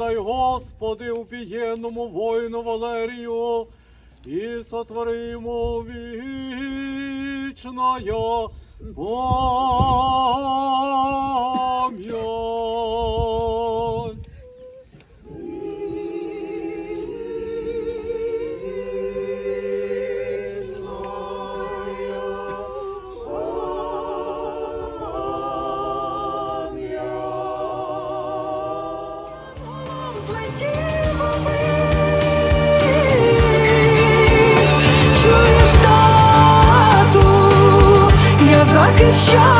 подай, Господи, убієнному воїну Валерію, і сотворимо вічною. Бо... я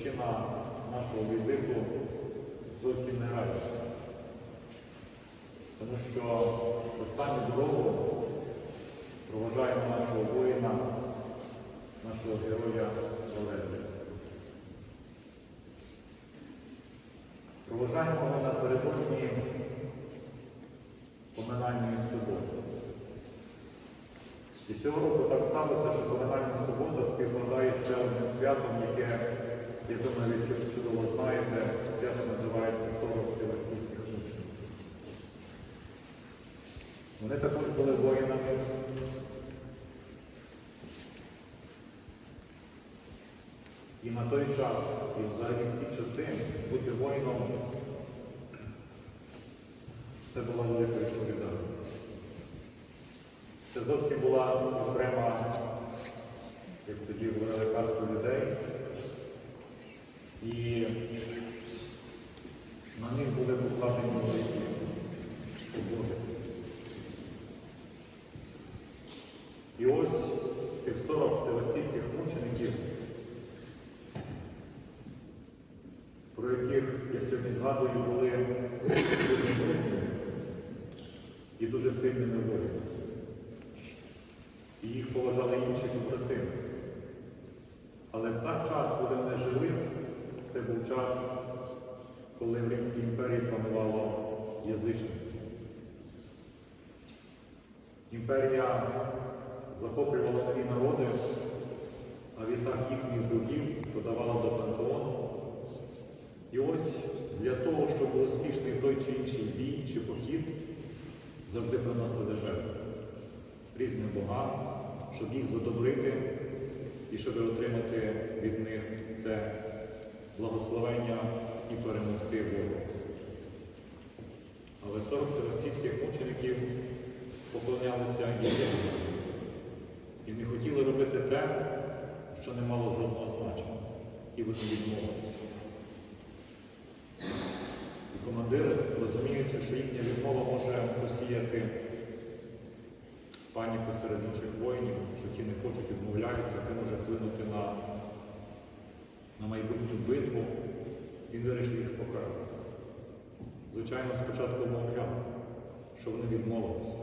причина нашого візиту зовсім не радість. Тому що останню дорогу проважаємо нашого воїна, нашого героя Валерія. Проважаємо ми напередодні поминальної суботи. І цього року так сталося, що поминальна субота співпадає ще одним святом, яке, я думаю, ви всі чудово знаєте, свято називається 40 Севастійських мучеників. Вони також були воїнами. І на той час, і взагалі всі часи, бути воїном це була велика відповідальність. Це зовсім була окрема, як тоді говорили, касту людей. І на них були покладені великі обов'язки. І ось тих 40 севастійських мучеників, про яких я сьогодні згадую, були дуже сильними і дуже сильними воїнами. І їх поважали інші побратими. Але цей час, коли вони жили, це був час, коли в Римській імперії панувало язичництво. Імперія захоплювала нові народи, а відтак їхніх богів подавала до пантеону. І ось для того, щоб був успішний той чи бій чи похід, завжди приносили жертви різним богам, щоб їх задобрити і щоб отримати від них це благословення і перемогти ворога. Але 40 російських мучеників поклонялися єдиному і не хотіли робити те, що не мало жодного значення, і вони відмовилися. І командир, розуміючи, що їхня відмова може посіяти паніку серед інших воїнів, що ті не хочуть, відмовляються, це може вплинути на, на майбутню битву, він вирішив їх покарати. Звичайно, спочатку мовляв, що вони відмовилися.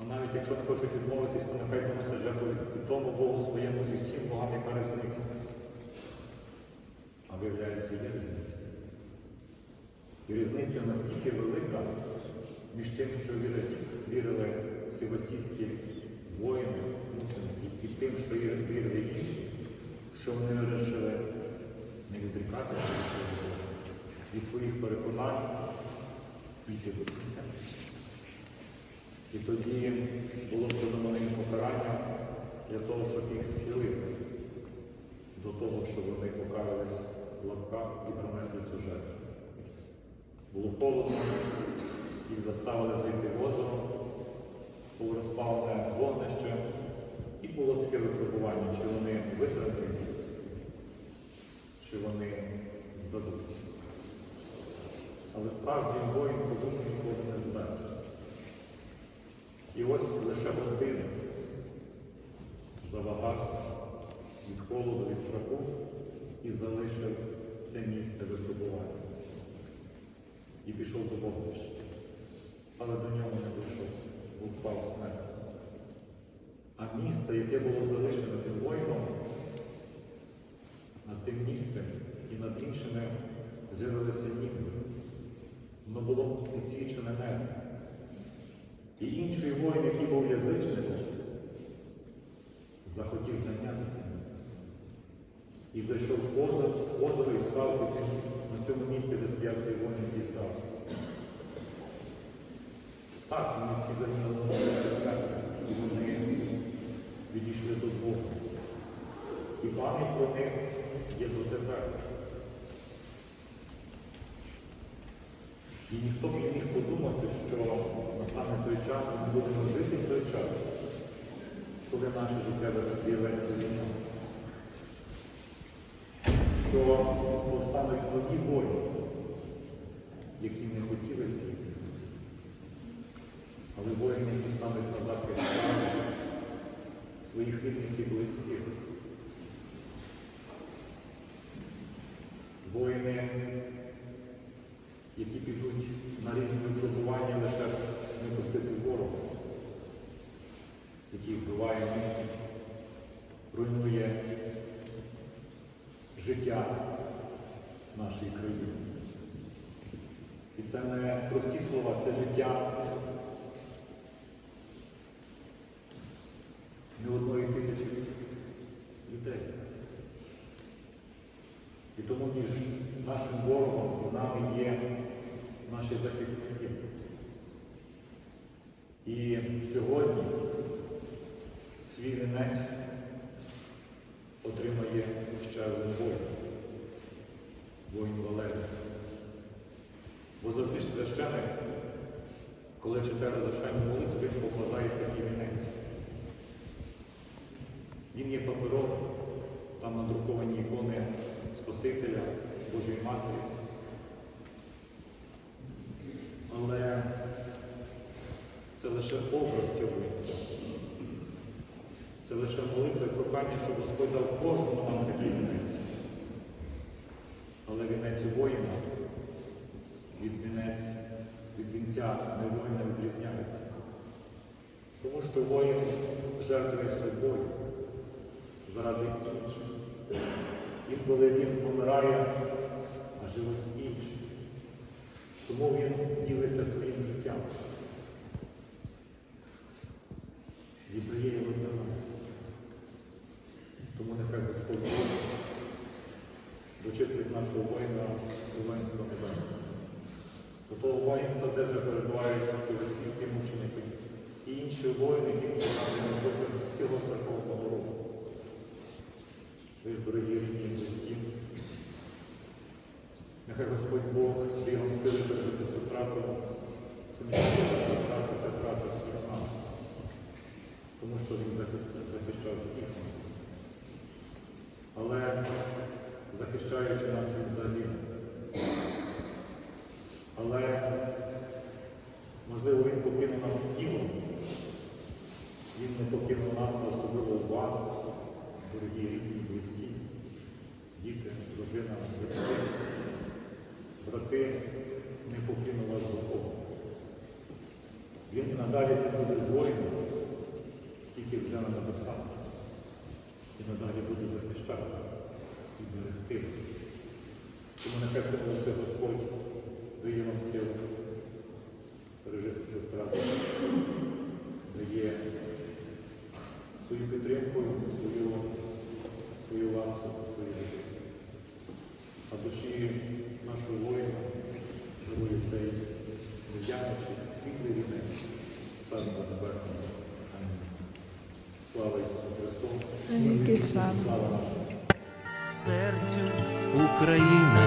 А навіть якщо не хочуть відмовитись, то нехай приносять жертву і тому Богу своєму і всім богам, яка різниця. А виявляється, є різниця. І різниця настільки велика між тим, що вірили, вірили воїни, мученики, і тим, що вірили інші, що вони вирішили не відрікатися від своїх переконань йти до. І тоді було придумано їм покарання для того, щоб їх схилити до того, щоб вони покаялись в лапках і принесли цю жертву. Було холодно, їх заставили зайти в озеро, було розпалене вогнище, і було таке випробування, чи вони витримають, чи вони здадуться. Але справді воїн подумав ніколи не здасть. І ось лише година завагався від холоду, від страху і залишив це місце випробування. І пішов до вогнища. Але до нього не дійшов, бо впав смерть. А місце, яке було залишено тим воїном, над тим місцем і над іншими з'явилися ніби. Воно було підсвічене небо. І інший воїн, який був язичником, захотів зайнятися місцем. І зайшов в озеро, в озеро і став під тим- на цьому місці, цей воїн, який здався. Так, вони всі загинули і вони відійшли до Бога. І пам'ять про них є дотепер. І ніхто б не міг подумати, що настане той час, ми будемо жити в той час, коли наше життя з'явиться війна. Що повстануть нові воїни, які не хотіли війни. Але воїни, які стануть на захист своїх рідних і близьких. Воїни, які підуть на різні випробування лише не пустити ворога, який вбиває нищить, життя нашої країни. І це не прості слова, це життя не одної тисячі людей. І тому між нашим ворогом і нами є наші захисники. І сьогодні свій вінець отримає ще один воїн, воїн Валерій. Бо завжди ж священик, коли читає завершальну молитву, він покладає такий вінець. Він є паперовим, там надруковані ікони Спасителя, Божої Матері. Але це лише образ вінця. Це лише молитва і прохання, щоб Господь дав кожному нам такий вінець. Але вінець воїна від вінець, від вінця не воїна відрізняється. Тому що воїн жертвує собою заради інших. Інколи він помирає, а живуть інші. Тому він ділиться своїм життям. Віддає його за нас. Тому нехай Господь дочислить нашого воїна воїнства небесного. До того воїнства, перебуваються ці російські мученики і інші воїни, які на протягом всього страхового року. Ви ж, дорогі рідні і близькі, нехай Господь Бог бігом сили перед цю втрату, це не тільки втрата, це втрата всіх нас, тому що Він захист- захищав всіх нас. Але захищаючи нас він загинув. Але, можливо, він покинув нас тілом, він не покинув нас, особливо вас, дорогі рідні, близькі, діти, родина, батьки, брати, не покинув вас духовно. Він і надалі не буде воїном, тільки вже на небесах. І надалі буде захищати нас і берегти нас. Тому нехай сьогодні Господь дає вам силу пережити цю втрату, дає свою підтримку, свою, свою ласку, свою любов. А душі нашого воїна дарує цей невдячний, світлий вінець, Царства Небесного. Амінь. Слава Ісусу Христу! Навіки слава. Слава нашому! серцю Україна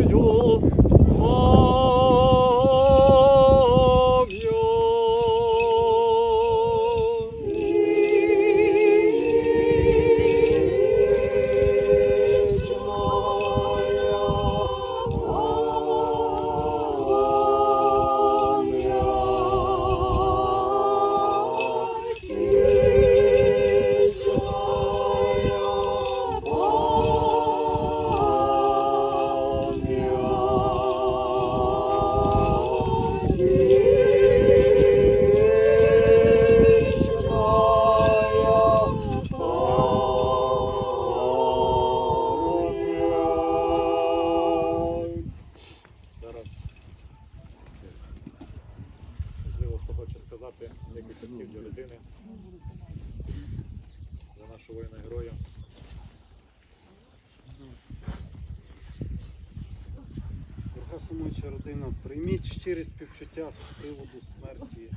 Вічною нашого воїна героя. Дорога сумуюча родина, прийміть щирі співчуття з приводу смерті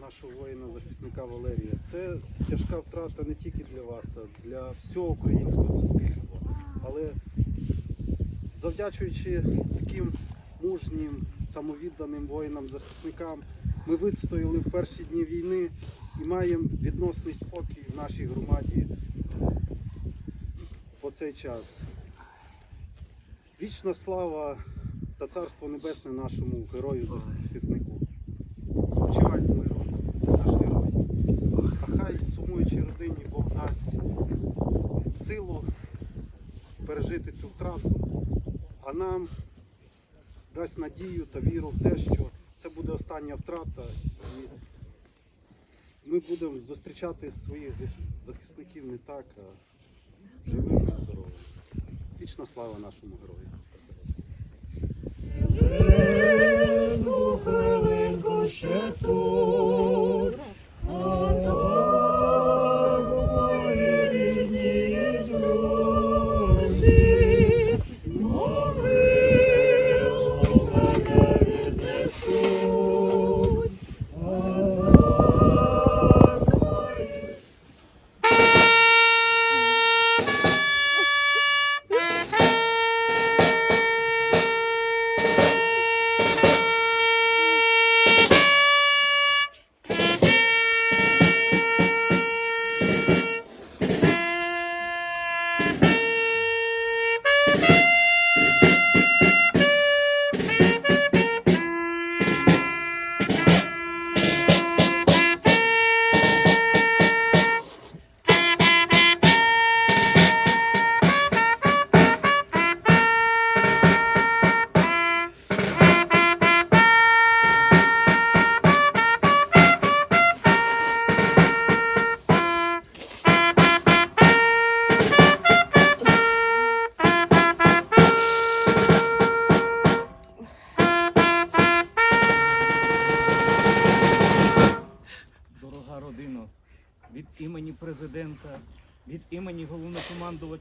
нашого воїна-захисника Валерія. Це тяжка втрата не тільки для вас, а для всього українського суспільства. Але завдячуючи таким мужнім, самовідданим воїнам-захисникам, ми вистояли в перші дні війни і маємо відносний спокій нашій громаді по цей час. Вічна слава та царство небесне нашому герою захиснику. Спочивай з миром, наш герой. А хай сумуючій родині Бог дасть силу пережити цю втрату, а нам дасть надію та віру в те, що це буде остання втрата, і ми будемо зустрічати своїх захисників не так, а живими і здоровими. Вічна слава нашому герою. хвилинку ще тут,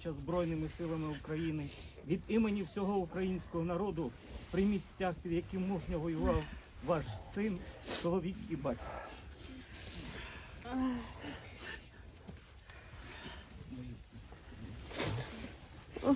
головнокомандувача Збройними силами України, від імені всього українського народу прийміть стяг, під яким мужньо воював ваш син, чоловік і батько. Ніколи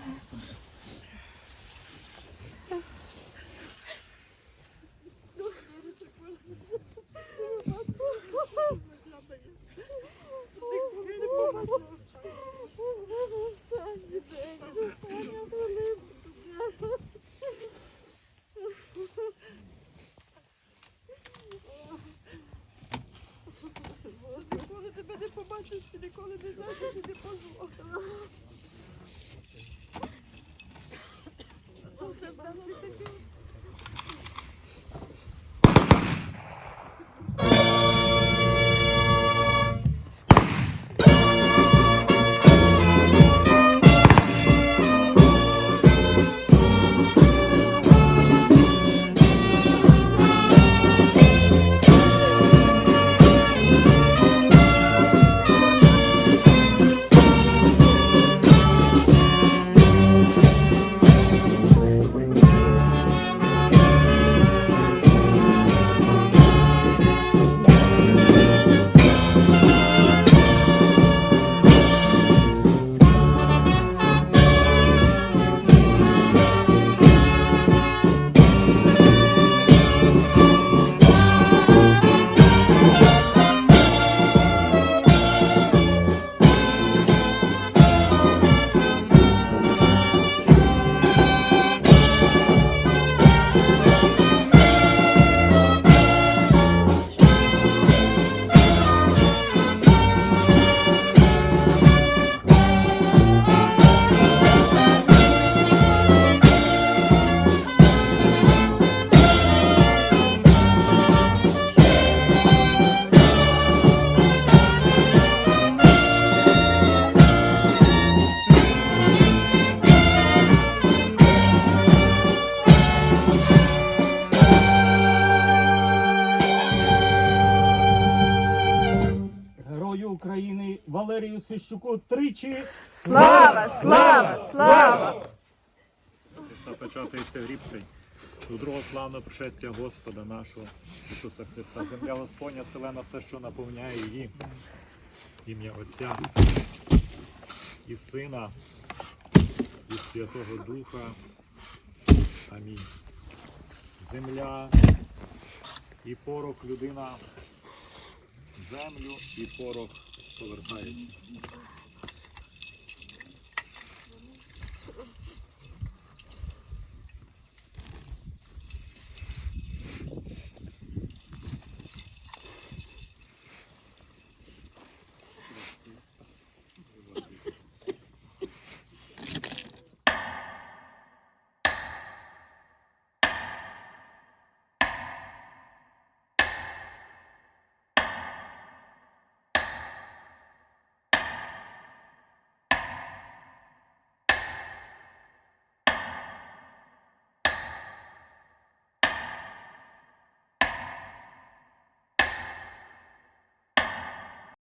Сищуку тричі. Слава, слава, слава! Запечатається грібшень до другого славного пришестя Господа нашого Ісуса Христа. Земля Господня, селена все, що наповняє її. Ім'я Отця і Сина, і Святого Духа. Амінь. Земля і порох людина, землю і порох поверхають.